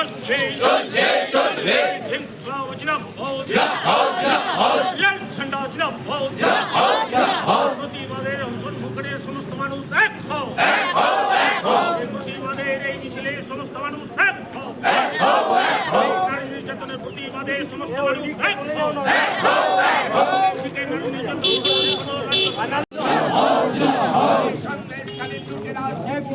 চলবে চলবে ইনকলাব জিন্দাবাদ জিন্দাবাদ জিন্দাবাদ লাল ঝান্ডা জিন্দাবাদ জিন্দাবাদ জিন্দাবাদ প্রতিবাদের অংশগ্রহণ করে সমস্ত মানুষ এদিকে নারী নির্যাতন কোনো রাজ্য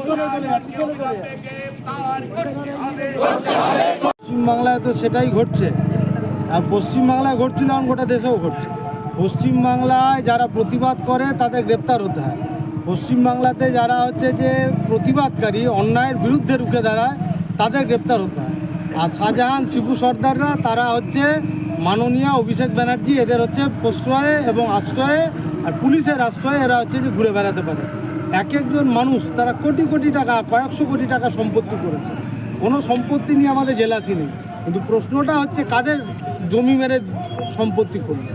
পশ্চিমবাংলায় তো সেটাই ঘটছে। আর পশ্চিমবাংলায় ঘটছিল এখন গোটা দেশেও ঘটছে। পশ্চিমবাংলায় যারা প্রতিবাদ করে, তাদের গ্রেপ্তার হতে হয়। পশ্চিমবাংলাতে যারা হচ্ছে যে প্রতিবাদকারী, অন্যায়ের বিরুদ্ধে রুখে দাঁড়ায়, তাদের গ্রেপ্তার হতে হয়। আর শাহজাহান, শিবু সর্দাররা, তারা হচ্ছে মাননীয় অভিষেক ব্যানার্জি, এদের হচ্ছে প্রশ্রয়ে এবং আশ্রয়ে, আর পুলিশের আশ্রয়ে এরা হচ্ছে যে ঘুরে বেড়াতে পারে। এক একজন মানুষ তারা কোটি কোটি টাকা, কয়েকশো কোটি টাকা সম্পত্তি করেছে। কোনো সম্পত্তি নিয়ে আমাদের জেলাসি নেই। কিন্তু প্রশ্নটা হচ্ছে, কাদের জমি মেরে সম্পত্তি করবে?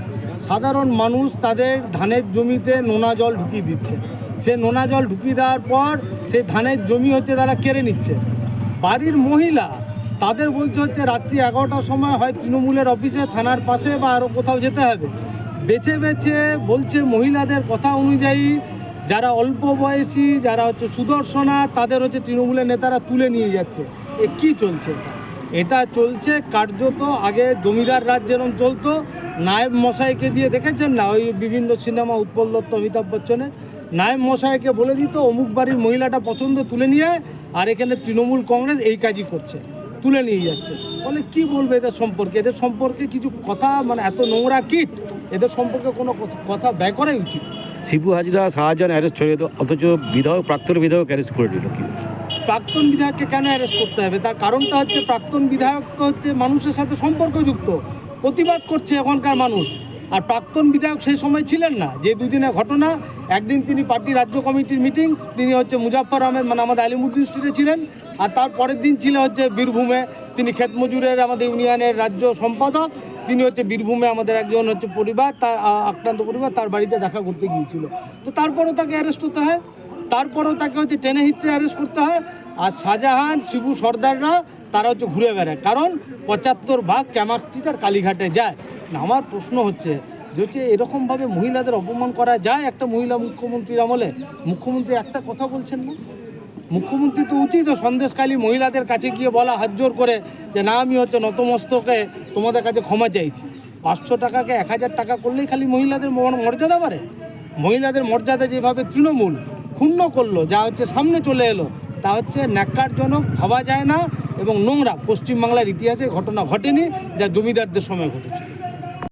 সাধারণ মানুষ তাদের ধানের জমিতে নোনা জল ঢুকিয়ে দিচ্ছে। সে নোনা জল ঢুকিয়ে দেওয়ার পর সেই ধানের জমি হচ্ছে তারা কেড়ে নিচ্ছে। বাড়ির মহিলা তাদের বলছে হচ্ছে, রাত্রি এগারোটার সময় হয় তৃণমূলের অফিসে, থানার পাশে বা আরও কোথাও যেতে হবে। বেছে বেছে বলছে মহিলাদের কথা অনুযায়ী যারা অল্প বয়সী, যারা হচ্ছে সুদর্শনা, তাদের হচ্ছে তৃণমূলের নেতারা তুলে নিয়ে যাচ্ছে। এ কী চলছে? এটা চলছে কার্যত আগে জমিদার রাজ যেরকম চলতো, নায়েব মশাইকে দিয়ে দেখেছেন না? ওই বিভিন্ন সিনেমা উৎপল দত্ত, অমিতাভ বচ্চনের। নায়েব মশাইকে বলে দিত, অমুক বাড়ির মহিলাটা পছন্দ তুলে নিয়ে আর এখানে তৃণমূল কংগ্রেস এই কাজই করছে, তুলে নিয়ে যাচ্ছে। বলে কি বলবে এদের সম্পর্কে? এদের সম্পর্কে কিছু কথা মানে এত নোংরা কিট, এদের সম্পর্কে কোনো কথা ব্যয় করাই উচিত। শিবু হাজরা শাহজাহান অ্যারেস্ট হয়ে যেত অথচ বিধায়ক, প্রাক্তন বিধায়ক অ্যারেস্ট করে দিল কি? প্রাক্তন বিধায়ককে কেন অ্যারেস্ট করতে হবে? তার কারণটা হচ্ছে প্রাক্তন বিধায়ক তো হচ্ছে মানুষের সাথে সম্পর্কযুক্ত, প্রতিবাদ করছে এখনকার মানুষ। আর প্রাক্তন বিধায়ক সেই সময় ছিলেন না, যে দুদিনের ঘটনা, একদিন তিনি পার্টি রাজ্য কমিটির মিটিং তিনি হচ্ছে মুজাফর আহমেদ মানে আমাদের আলিমুদ্দিন স্ট্রিটে ছিলেন, আর তার পরের দিন ছিল হচ্ছে বীরভূমে, তিনি ক্ষেত মজুরের আমাদের ইউনিয়নের রাজ্য সম্পাদক তিনি হচ্ছে বীরভূমে আমাদের একজন হচ্ছে পরিবার, তার আক্রান্ত পরিবার, তার বাড়িতে দেখা করতে গিয়েছিল। তো তারপরও তাকে অ্যারেস্ট হতে হয়। তারপরও তাকে হচ্ছে টেনে হিচড়ে অ্যারেস্ট করতে হয়। আর শাহজাহান, শিবু, সর্দাররা, তারা হচ্ছে ঘুরে বেড়ায়। কারণ পঁচাত্তর ভাগ ক্যামাকচিত আর কালীঘাটে যায়। আমার প্রশ্ন হচ্ছে যে হচ্ছে এরকমভাবে মহিলাদের অপমান করা যায় একটা মহিলা মুখ্যমন্ত্রীর আমলে? মুখ্যমন্ত্রী একটা কথা বলছেন না? মুখ্যমন্ত্রী তো উচিত সন্দেশকালী মহিলাদের কাছে গিয়ে বলা হাত জোর করে যে না, আমি হচ্ছে নতমস্তকে তোমাদের কাছে ক্ষমা চাইছি। পাঁচশো টাকাকে এক হাজার টাকা করলেই খালি মহিলাদের মর্যাদা বাড়ে? মহিলাদের মর্যাদা যেভাবে তৃণমূল ক্ষুণ্ণ করল, যা হচ্ছে সামনে চলে এলো, তা হচ্ছে ন্যাক্কারজনক, ভাবা যায় না এবং নোংরা পশ্চিমবাংলার ইতিহাসে ঘটনা ঘটেনি যা জমিদারদের সময় ঘটেছে।